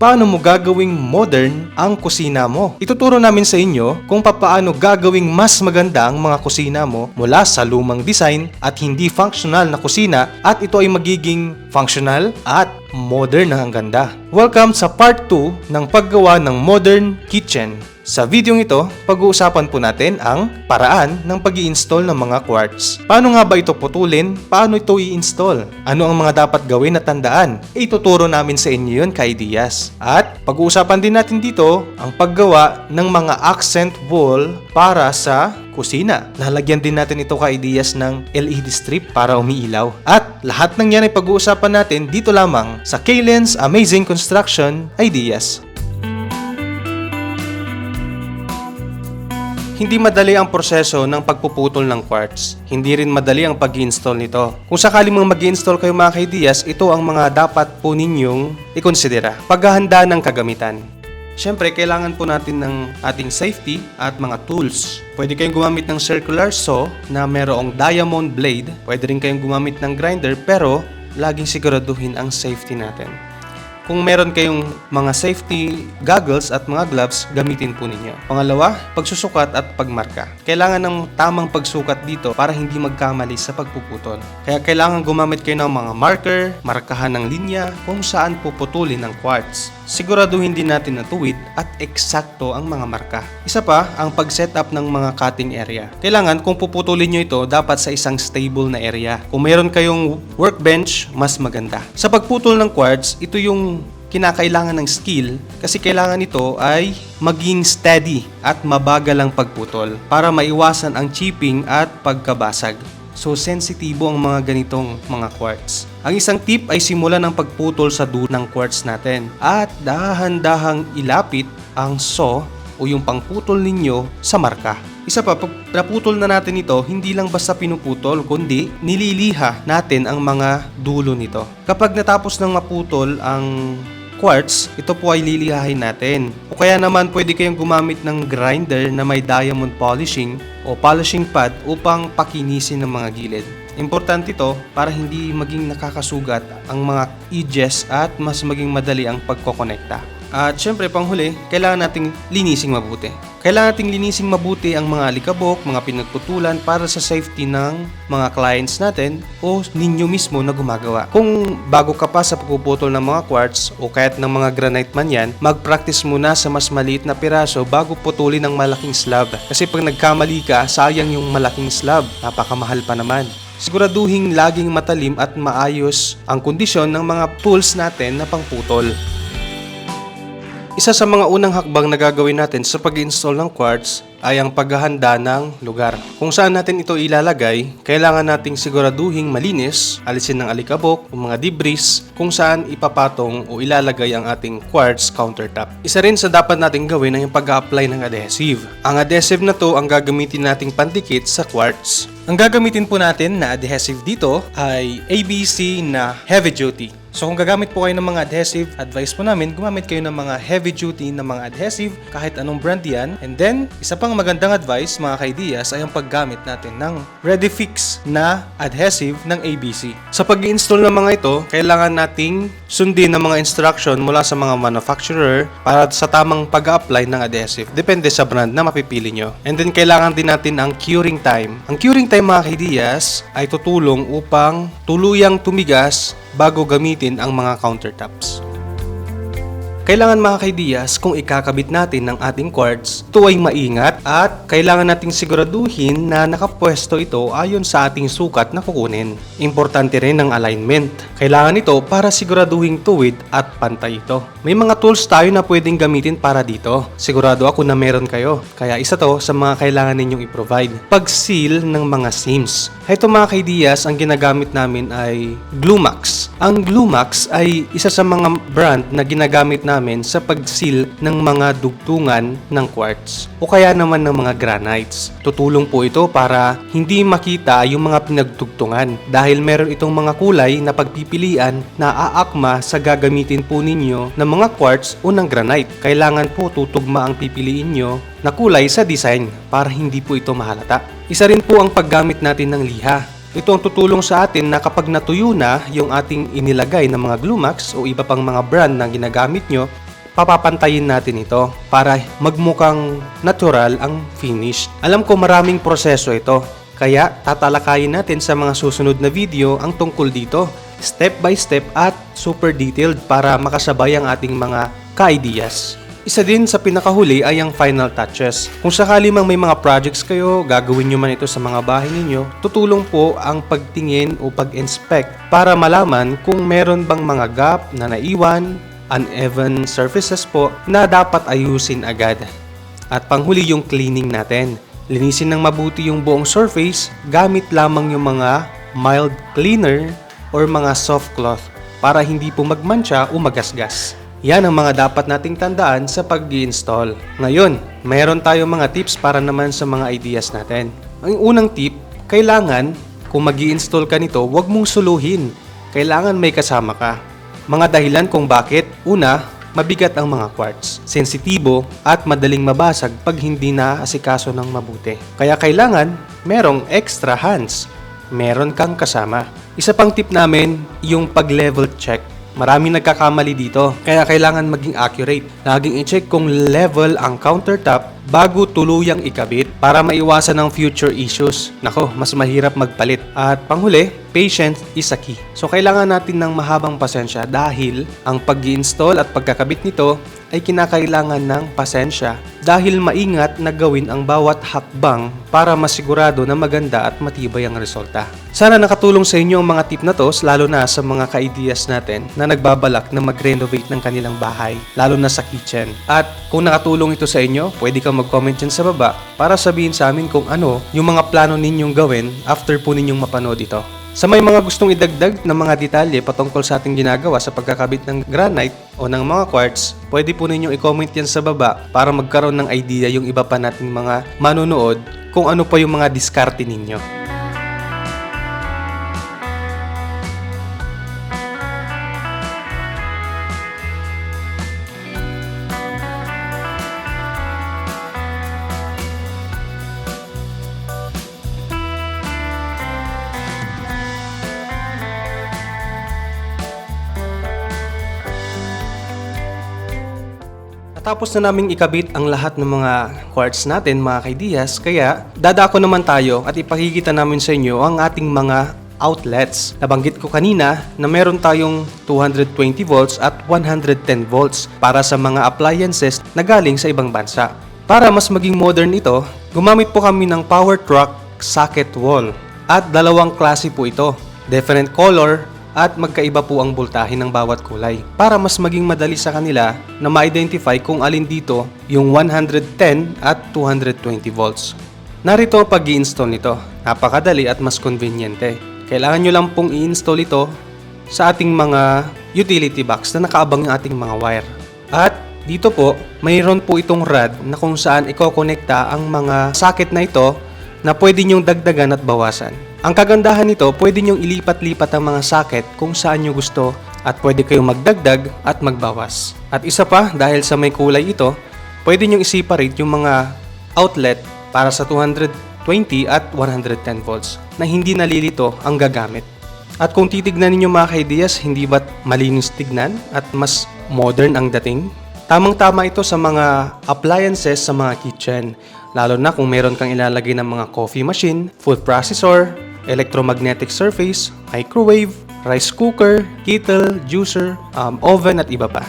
paano mo gagawing modern ang kusina mo. Ituturo namin sa inyo kung paano gagawing mas maganda ang mga kusina mo mula sa lumang design at hindi functional na kusina at ito ay magiging functional at modern na ang ganda. Welcome sa part 2 ng paggawa ng modern kitchen. Sa video ito, pag-uusapan po natin ang paraan ng pag install ng mga quartz. Paano nga ba ito putulin? Paano ito i-install? Ano ang mga dapat gawin at tandaan? Ituturo namin sa inyo yun kay Diaz. At pag-uusapan din natin dito ang paggawa ng mga accent wall para sa kusina. Lalagyan din natin ito kay Diaz ng LED strip para umiilaw. At lahat ng yan ay pag-uusapan natin dito lamang sa Kalen's Amazing Construction Ideas. Hindi madali ang proseso ng pagpuputol ng quartz. Hindi rin madali ang pag-install nito. Kung sakali mong mag-install kayo mga kaidiyas, ito ang mga dapat po ninyong ikonsidera. Paghahanda ng kagamitan. Siyempre, kailangan po natin ng ating safety at mga tools. Pwede kayong gumamit ng circular saw na merong diamond blade. Pwede rin kayong gumamit ng grinder pero laging siguraduhin ang safety natin. Kung meron kayong mga safety goggles at mga gloves, gamitin po ninyo. Pangalawa, pagsusukat at pagmarka. Kailangan ng tamang pagsukat dito para hindi magkamali sa pagpuputol. Kaya kailangan gumamit kayo ng mga marker, markahan ng linya kung saan puputulin ang quartz. Siguraduhin din natin na tuwid at eksakto ang mga marka. Isa pa, ang pag-setup ng mga cutting area. Kailangan kung puputulin nyo ito, dapat sa isang stable na area. Kung meron kayong workbench, mas maganda. Sa pagputol ng quartz, ito yung kinakailangan ng skill kasi kailangan ito ay maging steady at mabagal ang pagputol para maiwasan ang chipping at pagkabasag. So sensitibo ang mga ganitong mga quartz. Ang isang tip ay simulan ng pagputol sa dulo ng quartz natin at dahan-dahang ilapit ang saw o yung pangputol ninyo sa marka. Isa pa, pag naputol na natin ito, hindi lang basta pinuputol, kundi nililiha natin ang mga dulo nito. Kapag natapos ng maputol ang quartz, ito po ay lilihahin natin. O kaya naman pwede kayong gumamit ng grinder na may diamond polishing o polishing pad upang pakinisin ng mga gilid. Importante ito para hindi maging nakakasugat ang mga edges at mas maging madali ang pagkokonekta. At syempre, panghuli, kailangan nating linising mabuti. Kailangan nating linising mabuti ang mga alikabok, mga pinagputulan para sa safety ng mga clients natin o ninyo mismo na gumagawa. Kung bago ka pa sa pagpuputol ng mga quartz o kahit ng mga granite man yan, mag-practice muna sa mas maliit na piraso bago putulin ng malaking slab. Kasi pag nagkamali ka, sayang yung malaking slab. Napakamahal pa naman siguraduhin laging matalim at maayos ang kondisyon ng mga tools natin na pangputol. Isa sa mga unang hakbang na gagawin natin sa pag-install ng quartz ay ang paghahanda ng lugar. Kung saan natin ito ilalagay, kailangan nating siguraduhing malinis, alisin ng alikabok o mga debris kung saan ipapatong o ilalagay ang ating quartz countertop. Isa rin sa dapat nating gawin ay yung pag-apply ng adhesive. Ang adhesive na to ang gagamitin nating pandikit sa quartz. Ang gagamitin po natin na adhesive dito ay ABC na heavy duty. So kung gagamit po kayo ng mga adhesive, advice po namin, gumamit kayo ng mga heavy duty na mga adhesive, kahit anong brand yan. And then, isa pang magandang advice mga kaidiyas ay ang paggamit natin ng ready fix na adhesive ng ABC. Sa pag install ng mga ito, kailangan nating sundin ang mga instruction mula sa mga manufacturer para sa tamang pag-apply ng adhesive. Depende sa brand na mapipili nyo. And then, kailangan din natin ang curing time. Ang curing time mga kaidiyas ay tutulong upang tuluyang tumigas bago gamitin ang mga countertops. Kailangan mga kaidiyas kung ikakabit natin ng ating quartz, ito ay maingat at kailangan nating siguraduhin na nakapwesto ito ayon sa ating sukat na kukunin. Importante rin ang alignment. Kailangan ito para siguraduhin tuwid at pantay ito. May mga tools tayo na pwedeng gamitin para dito. Sigurado ako na meron kayo. Kaya isa to sa mga kailangan ninyong i-provide. Pag-seal ng mga seams. Ito mga kaidiyas, ang ginagamit namin ay Glumax. Ang Glumax ay isa sa mga brand na ginagamit namin sa pag-seal ng mga dugtungan ng quartz o kaya naman ng mga granites. Tutulong po ito para hindi makita yung mga pinagdugtungan dahil meron itong mga kulay na pagpipilian na aakma sa gagamitin po ninyo ng mga quartz o ng granite. Kailangan po tutugma ang pipiliin nyo na kulay sa design para hindi po ito mahalata. Isa rin po ang paggamit natin ng liha. Ito ang tutulong sa atin na kapag natuyo na yung ating inilagay na mga Glumax o iba pang mga brand na ginagamit nyo, papapantayin natin ito para magmukhang natural ang finish. Alam ko maraming proseso ito, kaya tatalakayin natin sa mga susunod na video ang tungkol dito, step by step at super detailed para makasabay ang ating mga ka-ideas. Isa din sa pinakahuli ay ang final touches. Kung sakali mang may mga projects kayo, gagawin nyo man ito sa mga bahay ninyo, tutulong po ang pagtingin o pag-inspect para malaman kung meron bang mga gap na naiwan, uneven surfaces po na dapat ayusin agad. At panghuli yung cleaning natin. Linisin ng mabuti yung buong surface gamit lamang yung mga mild cleaner or mga soft cloth para hindi po magmantsa o magasgas. Yan ang mga dapat nating tandaan sa pag install Ngayon, mayroon tayong mga tips para naman sa mga ideas natin. Ang unang tip, kailangan kung mag install ka nito, huwag mong suluhin. Kailangan may kasama ka. Mga dahilan kung bakit, una, mabigat ang mga quartz, sensitibo at madaling mabasag pag hindi na asikaso ng mabuti. Kaya kailangan merong extra hands, meron kang kasama. Isa pang tip namin, yung pag-level check. Maraming nagkakamali dito, kaya kailangan maging accurate. Laging i-check kung level ang countertop bago tuluyang ikabit para maiwasan ng future issues. Nako, mas mahirap magpalit. At panghuli, patience is a key. So kailangan natin ng mahabang pasensya dahil ang pag install at pagkakabit nito ay kinakailangan ng pasensya dahil maingat na gawin ang bawat hakbang para masigurado na maganda at matibay ang resulta. Sana nakatulong sa inyo ang mga tip na to lalo na sa mga ka-ideas natin na nagbabalak na mag-renovate ng kanilang bahay, lalo na sa kitchen. At kung nakatulong ito sa inyo, pwede kang mag-comment dyan sa baba para sabihin sa amin kung ano yung mga plano ninyong gawin after po ninyong mapanood ito. Sa may mga gustong idagdag na mga detalye patungkol sa ating ginagawa sa pagkakabit ng granite o ng mga quartz, pwede po ninyong i-comment yan sa baba para magkaroon ng idea yung iba pa nating mga manonood kung ano pa yung mga diskarte ninyo. Natapos na naming ikabit ang lahat ng mga quartz natin mga kaidiyas, kaya dadako naman tayo at ipakikita namin sa inyo ang ating mga outlets. Nabanggit ko kanina na meron tayong 220 volts at 110 volts para sa mga appliances na galing sa ibang bansa. Para mas maging modern ito, gumamit po kami ng power truck socket wall at dalawang klase po ito. Different color at magkaiba po ang voltahe ng bawat kulay para mas maging madali sa kanila na ma-identify kung alin dito yung 110 at 220 volts. Narito ang pag install nito. Napakadali at mas conveniente. Kailangan nyo lang pong i-install ito sa ating mga utility box na nakaabang yung ating mga wire. At dito po, mayroon po itong rod na kung saan ikokonekta ang mga socket na ito na pwede nyong dagdagan at bawasan. Ang kagandahan nito, pwede nyong ilipat-lipat ang mga socket kung saan nyo gusto at pwede kayong magdagdag at magbawas. At isa pa, dahil sa may kulay ito, pwede nyong i-separate yung mga outlet para sa 220 at 110 volts na hindi nalilito ang gagamit. At kung titignan ninyo mga ka-ideas, hindi ba't malinis tignan at mas modern ang dating? Tamang-tama ito sa mga appliances sa mga kitchen, lalo na kung meron kang ilalagay ng mga coffee machine, food processor, electromagnetic surface, microwave, rice cooker, kettle, juicer, um, oven at iba pa.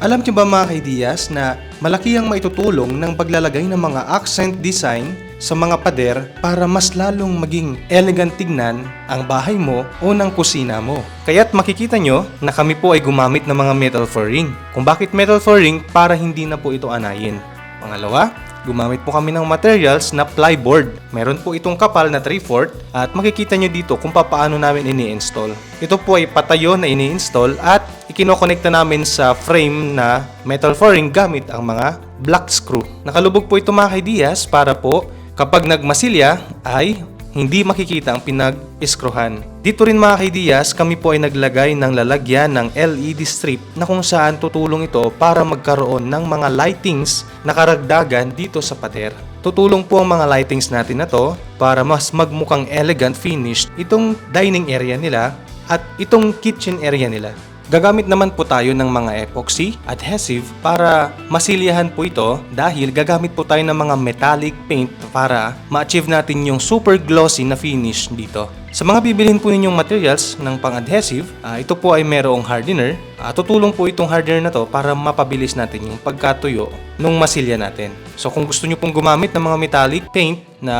Alam niyo ba mga kaidiyas na malaki ang maitutulong ng paglalagay ng mga accent design sa mga pader para mas lalong maging elegant tignan ang bahay mo o ng kusina mo. Kaya't makikita nyo na kami po ay gumamit ng mga metal flooring. Kung bakit metal flooring? Para hindi na po ito anayin. Pangalawa, Gumamit po kami ng materials na plyboard. Meron po itong kapal na 3/4 at makikita nyo dito kung paano namin ini-install. Ito po ay patayo na ini-install at ikinokonekta namin sa frame na metal flooring gamit ang mga black screw. Nakalubog po ito mga kaidiyas para po kapag nagmasilya ay hindi makikita ang pinag-iskruhan. Dito rin mga kaidiyas, kami po ay naglagay ng lalagyan ng LED strip na kung saan tutulong ito para magkaroon ng mga lightings na karagdagan dito sa pader. Tutulong po ang mga lightings natin na to para mas magmukhang elegant finished itong dining area nila at itong kitchen area nila. Gagamit naman po tayo ng mga epoxy, adhesive para masilyahan po ito dahil gagamit po tayo ng mga metallic paint para ma-achieve natin yung super glossy na finish dito. Sa mga bibilhin po ninyong materials ng pang-adhesive, ah, ito po ay merong hardener. Ah, tutulong po itong hardener na to para mapabilis natin yung pagkatuyo nung masilya natin. So kung gusto nyo pong gumamit ng mga metallic paint na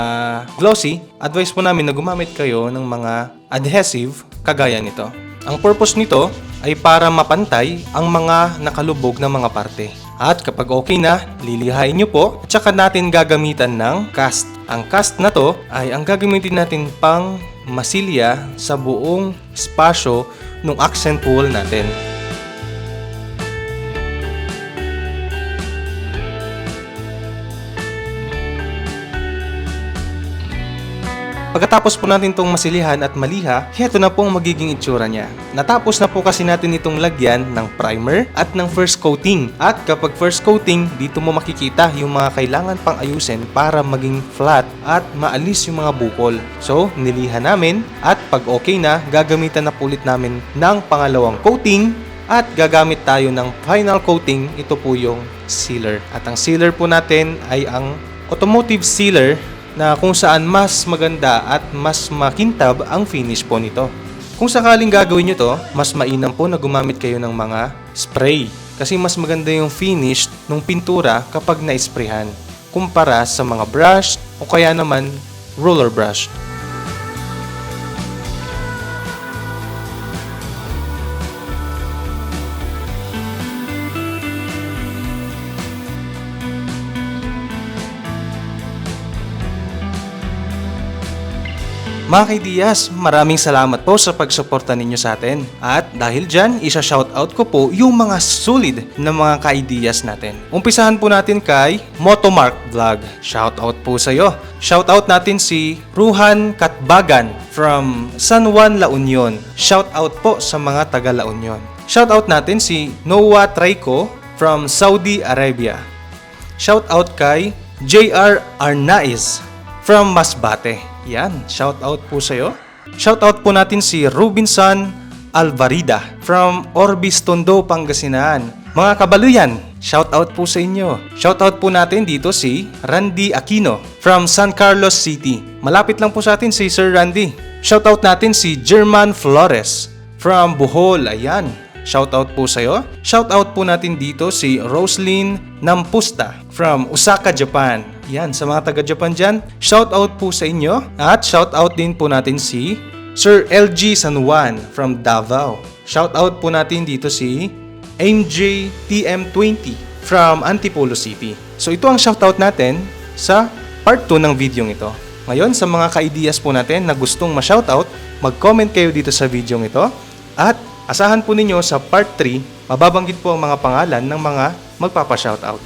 glossy, advice po namin na gumamit kayo ng mga adhesive kagaya nito. Ang purpose nito ay para mapantay ang mga nakalubog na mga parte. At kapag okay na, lilihain nyo po, tsaka natin gagamitan ng cast. Ang cast na to ay ang gagamitin natin pang masilya sa buong espasyo ng accent wall natin. Pagkatapos po natin itong masilihan at maliha, heto na po ang magiging itsura niya. Natapos na po kasi natin itong lagyan ng primer at ng first coating. At kapag first coating, dito mo makikita yung mga kailangan pang ayusin para maging flat at maalis yung mga bukol. So, niliha namin at pag okay na, gagamitan na ulit namin ng pangalawang coating at gagamit tayo ng final coating, ito po yung sealer. At ang sealer po natin ay ang automotive sealer na kung saan mas maganda at mas makintab ang finish po nito. Kung sakaling gagawin nyo to, mas mainam po na gumamit kayo ng mga spray. Kasi mas maganda yung finish ng pintura kapag na-sprayhan kumpara sa mga brush o kaya naman roller brush. Mga kaidiyas, maraming salamat po sa pagsuporta ninyo sa atin. At dahil dyan, isa-shoutout ko po yung mga solid na mga kaidiyas natin. Umpisahan po natin kay Motomark Vlog. Shoutout po sa iyo. Shoutout natin si Ruhan Katbagan from San Juan, La Union. Shoutout po sa mga taga La Union. Shoutout natin si Noah Traiko from Saudi Arabia. Shoutout kay JR Arnaiz from Masbate. Yan, shout out po sa iyo. Shout out po natin si Robinson Alvarida from Orbis Tondo, Pangasinan. Mga kabaluyan, shout out po sa inyo. Shout out po natin dito si Randy Aquino from San Carlos City. Malapit lang po sa atin si Sir Randy. Shout out natin si German Flores from Bohol. Ayan, Shoutout po sa'yo. Shoutout po natin dito si Roslyn Nampusta from Osaka, Japan. Yan, sa mga taga-Japan dyan, shoutout po sa inyo. At shoutout din po natin si Sir LG San Juan from Davao. Shoutout po natin dito si MJ TM20 from Antipolo City. So ito ang shoutout natin sa part 2 ng video ito. Ngayon, sa mga ka-ideas po natin na gustong ma-shoutout, mag-comment kayo dito sa video ito. At Asahan po ninyo sa part 3, mababanggit po ang mga pangalan ng mga magpapa-shoutout.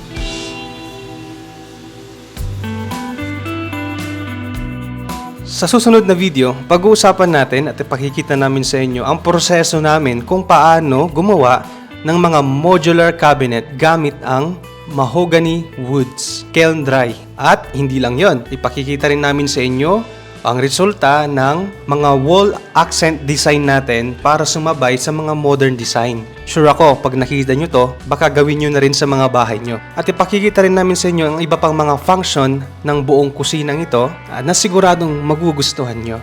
Sa susunod na video, pag-uusapan natin at ipakikita namin sa inyo ang proseso namin kung paano gumawa ng mga modular cabinet gamit ang mahogany woods, kiln dry. At hindi lang yon, ipakikita rin namin sa inyo ang resulta ng mga wall accent design natin para sumabay sa mga modern design. Sure ako, pag nakita nyo to, baka gawin nyo na rin sa mga bahay nyo. At ipakikita rin namin sa inyo ang iba pang mga function ng buong kusinang ito ah, na siguradong magugustuhan nyo.